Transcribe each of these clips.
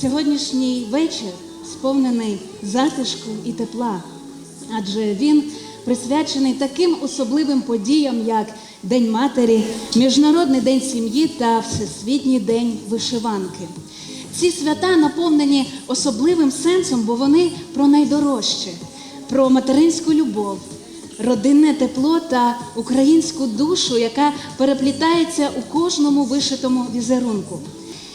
Сьогоднішній вечір сповнений затишку і тепла, адже він присвячений таким особливим подіям, як День матері, Міжнародний день сім'ї та Всесвітній день вишиванки. Ці свята наповнені особливим сенсом, бо вони про найдорожче, про материнську любов, родинне тепло та українську душу, яка переплітається у кожному вишитому візерунку.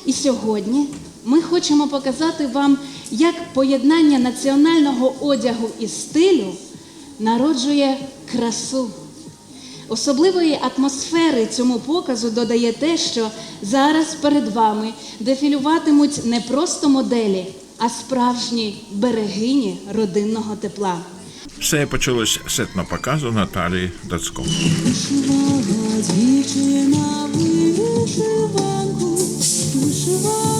І сьогодні ми хочемо показати вам, як поєднання національного одягу і стилю народжує красу. Особливої атмосфери цьому показу додає те, що зараз перед вами дефілюватимуть не просто моделі, а справжні берегині родинного тепла. Все почалось з етнопоказу Наталії Дацько. Вишивала дівчина вишиванку, вишивала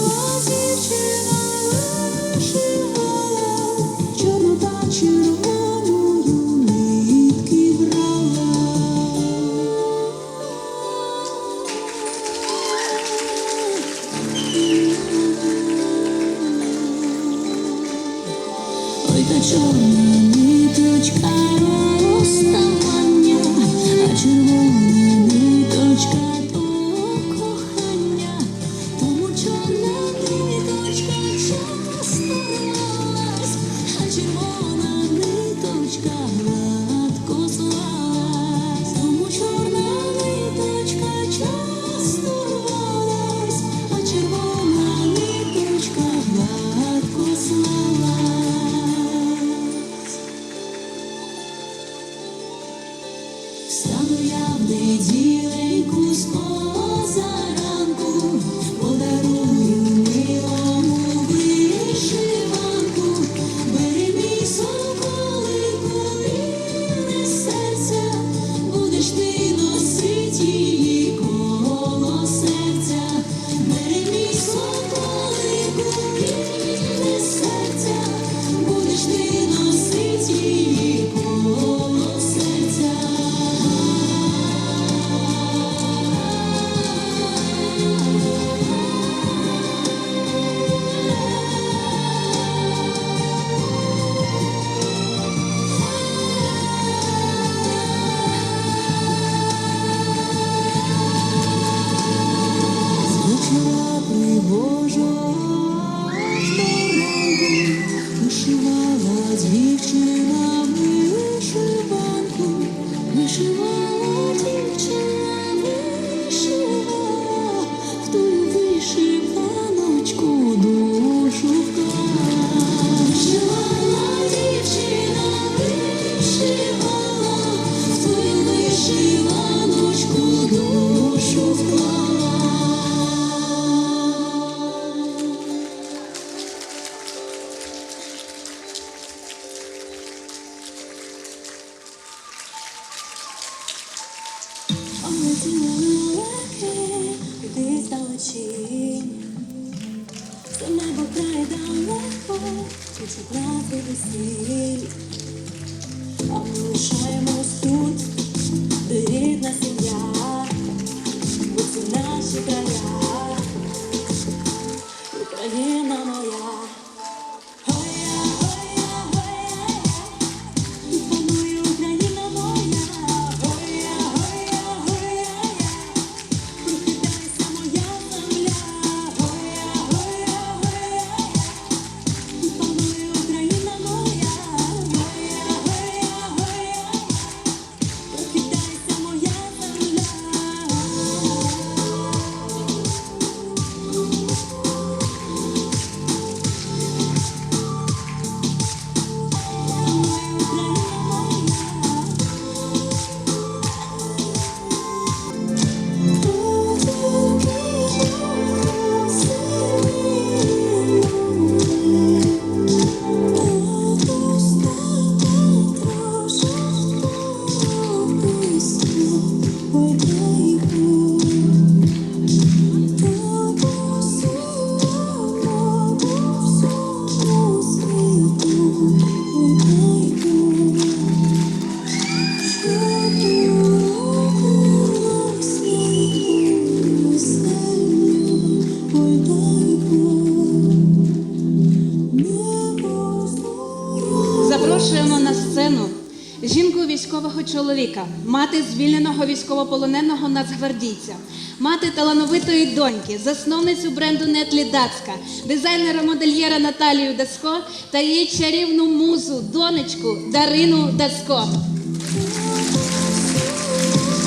Чорна ниточка розставання, військовополоненого нацгвардійця, мати талановитої доньки, засновницю бренду Нетлі Дацька, дизайнера модельєра Наталію Дацько та її чарівну музу, донечку Дарину Дацько.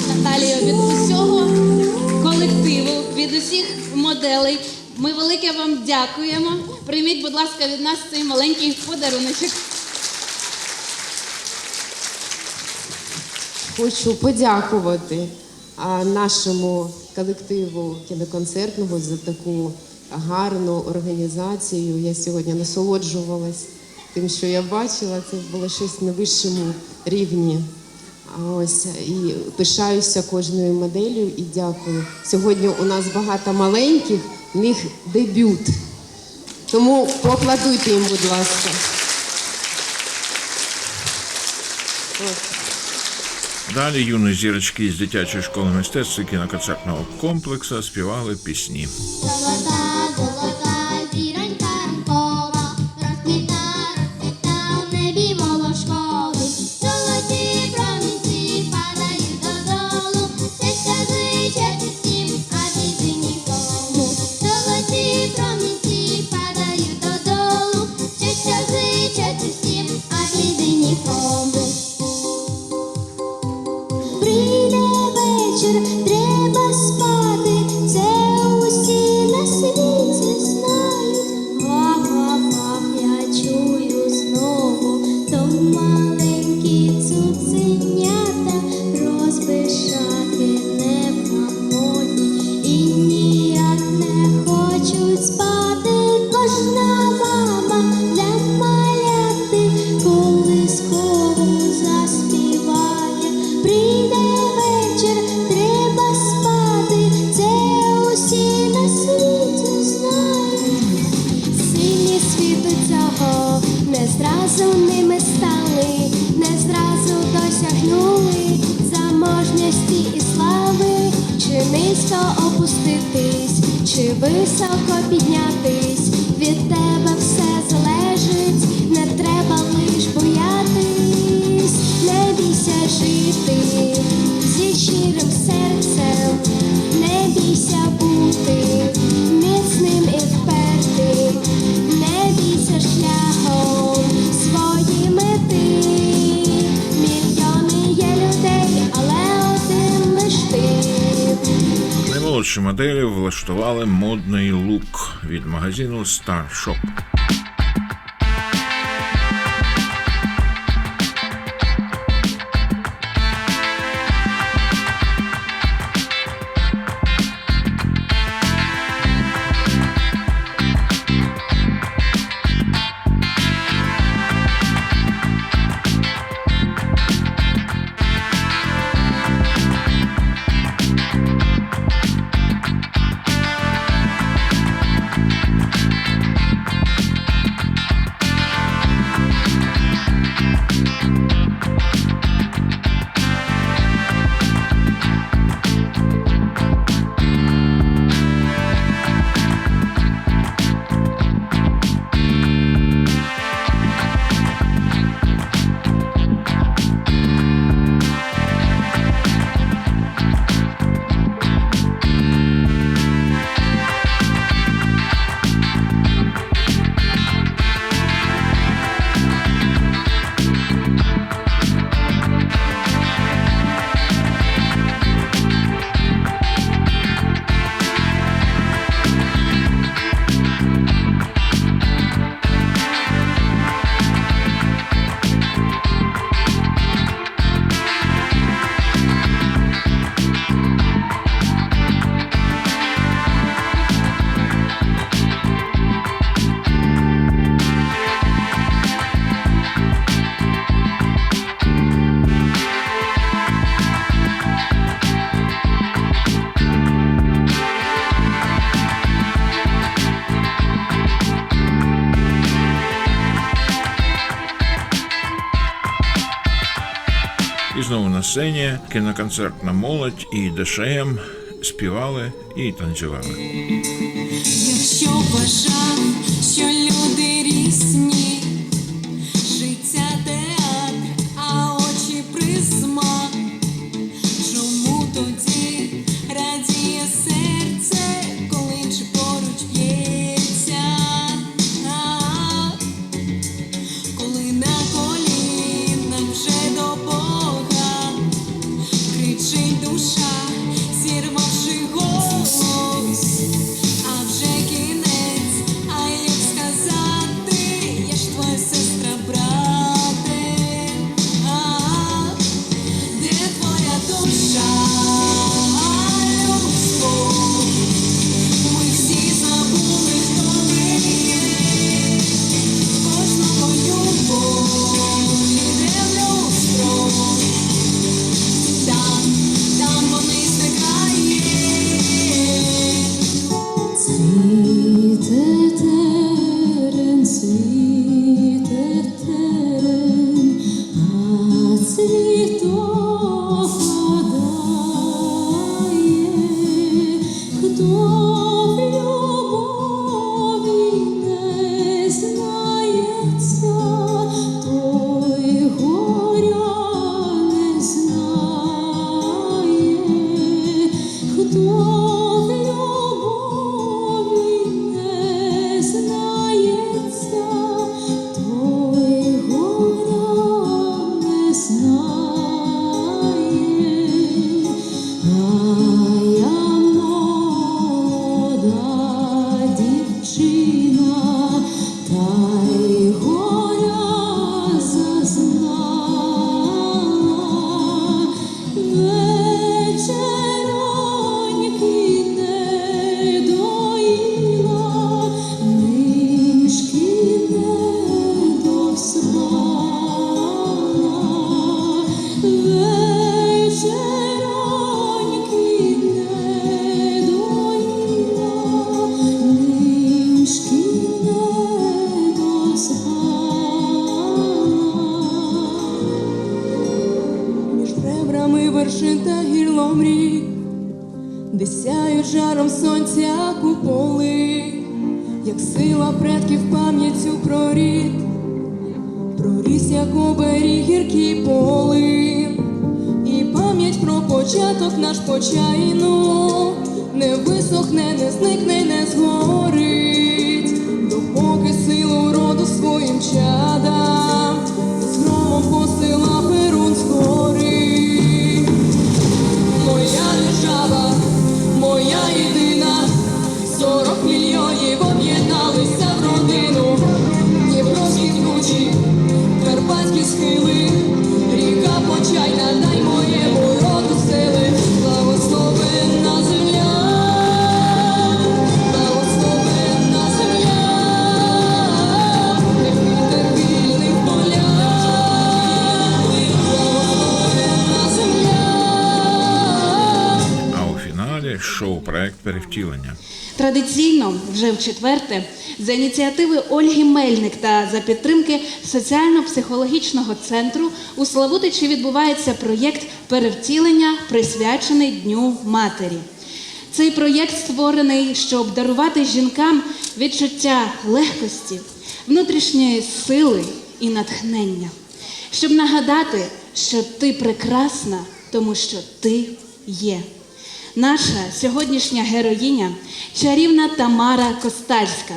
Наталію, від усього колективу, від усіх моделей. Ми велике вам дякуємо. Прийміть, будь ласка, від нас цей маленький подаруночок. Хочу подякувати нашому колективу кіноконцертного за таку гарну організацію. Я сьогодні насолоджувалась тим, що я бачила. Це було щось на вищому рівні. Ось і пишаюся кожною моделлю і дякую. Сьогодні у нас багато маленьких, в них дебют. Тому поаплодуйте їм, будь ласка. Далі юні зірочки з дитячої школи мистецтва кіноконцертного комплексу співали пісні. Високо піднятись. Моделі влаштували модний лук від магазину Star Shop. Знову на сцені кіноконцертна молодь і ДШМ співали і танцювали. Якщо бажав, що вершин та гірлом рік, де сяють жаром сонця куполи, як сила предків пам'яттю прорід, проріс, як оберіг гіркі поли, і пам'ять про початок наш почайну не висохне, не зникне, не згорить, допоки силу роду своїм чадам. Мільйонів об'єдналися в родину, Дніпровські кручі, Карпатські схили, ріка почайна, дай моєму роду сили, благословенна земля, благословенна земля, вітер полях, благословенна земля. А у фіналі шоу-проект перевтілення. Традиційно, вже в четверте, за ініціативи Ольги Мельник та за підтримки соціально-психологічного центру у Славутичі відбувається проєкт перевтілення, присвячений Дню Матері. Цей проєкт створений, щоб дарувати жінкам відчуття легкості, внутрішньої сили і натхнення, щоб нагадати, що ти прекрасна, тому що ти є. Наша сьогоднішня героїня чарівна Тамара Костальська.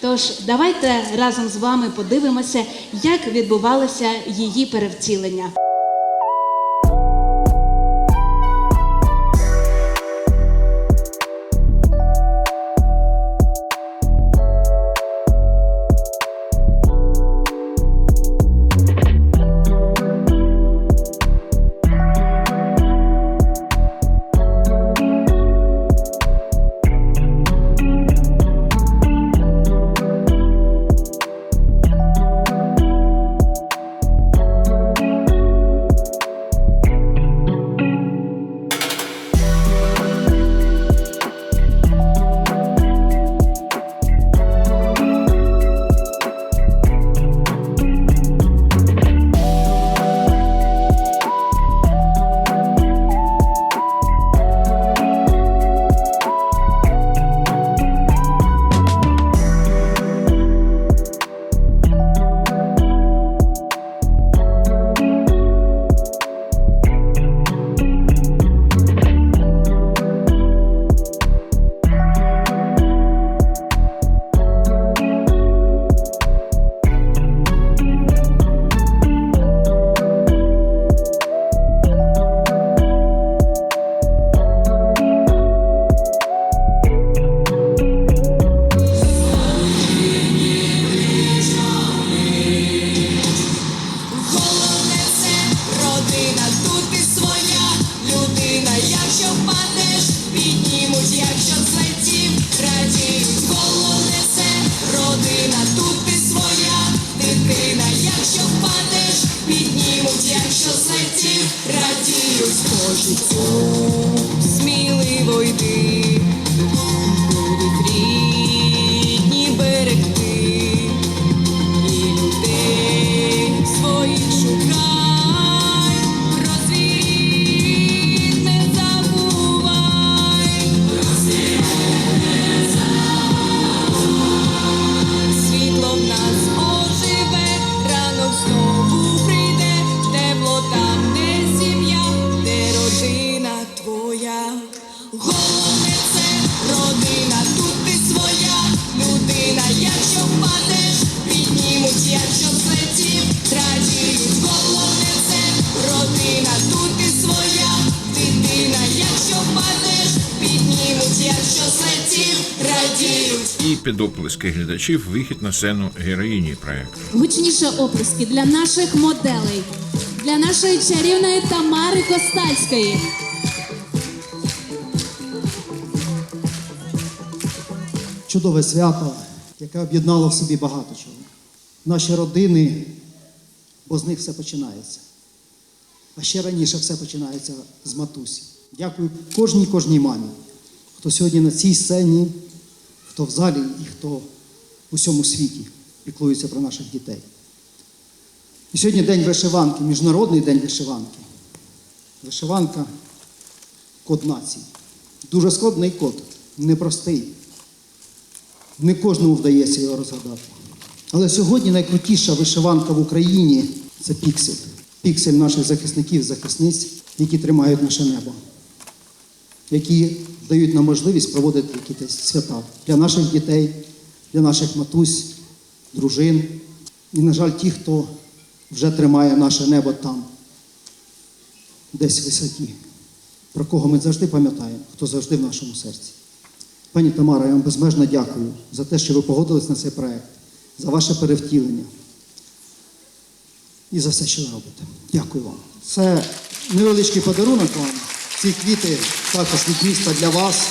Тож давайте разом з вами подивимося, як відбувалося її перевтілення. Радіють. І під оплески глядачів вихід на сцену героїні проекту. Гучніше оплески для наших моделей, для нашої чарівної Тамари Костальської. чудове свято, яке об'єднало в собі багато чого. Наші родини, бо з них все починається. А ще раніше все починається з матусі. Дякую кожній кожній мамі, хто сьогодні на цій сцені, хто в залі і хто в усьому світі піклується про наших дітей. І сьогодні день вишиванки, Міжнародний день вишиванки. Вишиванка код нації. Дуже складний код, непростий. Не кожному вдається його розгадати. Але сьогодні найкрутіша вишиванка в Україні це піксель. Піксель наших захисників, захисниць, які тримають наше небо, які дають нам можливість проводити якісь свята для наших дітей, для наших матусь, дружин. І, на жаль, ті, хто вже тримає наше небо там, десь в висоті, про кого ми завжди пам'ятаємо, хто завжди в нашому серці. Пані Тамара, я вам безмежно дякую за те, що ви погодились на цей проект, за ваше перевтілення і за все, що ви робите. Дякую вам. Це невеличкий подарунок вам. Ці квіти також від міста для вас.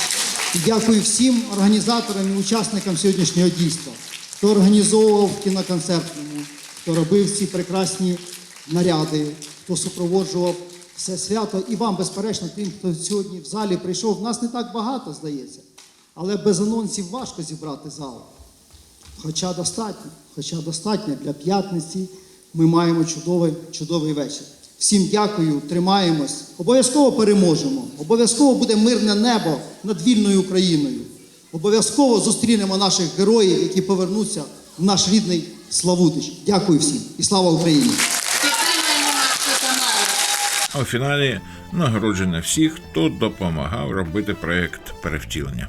І дякую всім організаторам і учасникам сьогоднішнього дійства, хто організовував в кіноконцертному, хто робив ці прекрасні наряди, хто супроводжував все свято. І вам, безперечно, тим, хто сьогодні в залі прийшов. Нас не так багато, здається, але без анонсів важко зібрати зал. Хоча достатньо, хоча достатньо для п'ятниці ми маємо чудовий, чудовий вечір. Всім дякую, тримаємось. Обов'язково переможемо. Обов'язково буде мирне небо над вільною Україною. Обов'язково зустрінемо наших героїв, які повернуться в наш рідний Славутич. Дякую всім і слава Україні! А у фіналі нагородження всіх, хто допомагав робити проект перевтілення.